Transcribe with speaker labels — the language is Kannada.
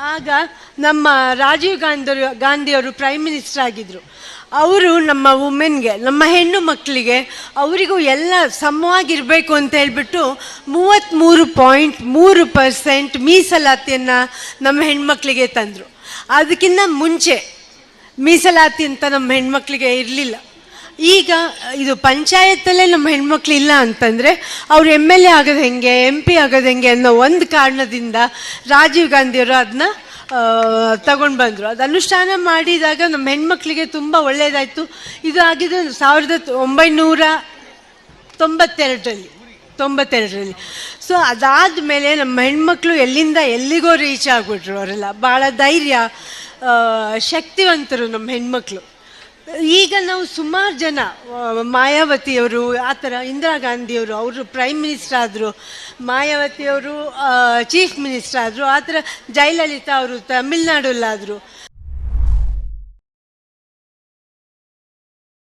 Speaker 1: ಆಗ ನಮ್ಮ ರಾಜೀವ್ ಗಾಂಧಿ ಗಾಂಧಿಯವರು ಪ್ರೈಮ್ ಮಿನಿಸ್ಟರ್ ಆಗಿದ್ದರು ಅವರು ನಮ್ಮ ವುಮೆನ್ಗೆ ನಮ್ಮ ಹೆಣ್ಣು ಮಕ್ಕಳಿಗೆ ಅವರಿಗೂ ಎಲ್ಲ ಸಮವಾಗಿರಬೇಕು ಅಂತ ಹೇಳಿಬಿಟ್ಟು ಮೂವತ್ತ್ಮೂರು ಪಾಯಿಂಟ್ ಮೂರು ಪರ್ಸೆಂಟ್ ಮೀಸಲಾತಿಯನ್ನು ನಮ್ಮ ಹೆಣ್ಮಕ್ಳಿಗೆ ತಂದರು. ಅದಕ್ಕಿಂತ ಮುಂಚೆ ಮೀಸಲಾತಿ ಅಂತ ನಮ್ಮ ಹೆಣ್ಮಕ್ಳಿಗೆ ಇರಲಿಲ್ಲ. ಈಗ, ಇದು ಪಂಚಾಯತ್ತಲ್ಲೇ ನಮ್ಮ ಹೆಣ್ಮಕ್ಳು ಇಲ್ಲ ಅಂತಂದರೆ ಅವ್ರು ಎಂ ಎಲ್ ಎ ಆಗೋದು ಹೆಂಗೆ ಎಂ ಪಿ ಆಗೋದು ಹೆಂಗೆ ಅನ್ನೋ ಒಂದು ಕಾರಣದಿಂದ ರಾಜೀವ್ ಗಾಂಧಿಯವರು ಅದನ್ನ ತಗೊಂಡು ಬಂದರು. ಅದು ಅನುಷ್ಠಾನ ಮಾಡಿದಾಗ ನಮ್ಮ ಹೆಣ್ಮಕ್ಳಿಗೆ ತುಂಬ ಒಳ್ಳೆಯದಾಯಿತು ಇದು ಆಗಿದ್ದು ಸಾವಿರದ ಒಂಬೈನೂರ ತೊಂಬತ್ತೆರಡರಲ್ಲಿ ತೊಂಬತ್ತೆರಡರಲ್ಲಿ. ಸೊ ಅದಾದ ಮೇಲೆ ನಮ್ಮ ಹೆಣ್ಮಕ್ಳು ಎಲ್ಲಿಂದ ಎಲ್ಲಿಗೋ ರೀಚ್ ಆಗಿಬಿಟ್ರು ಅವರೆಲ್ಲ. ಭಾಳ ಧೈರ್ಯ ಶಕ್ತಿವಂತರು ನಮ್ಮ ಹೆಣ್ಮಕ್ಳು. ಈಗ ನಾವು ಸುಮಾರು ಜನ ಮಾಯಾವತಿಯವರು, ಆ ಥರ ಇಂದಿರಾ ಗಾಂಧಿಯವರು, ಅವರು ಪ್ರೈಮ್ ಮಿನಿಸ್ಟರ್ ಆದರು, ಮಾಯಾವತಿಯವರು ಚೀಫ್ ಮಿನಿಸ್ಟರ್ ಆದರು, ಆ ಥರ ಜಯಲಲಿತಾ ಅವರು, ತಮಿಳ್ನಾಡಲ್ಲಾದರು.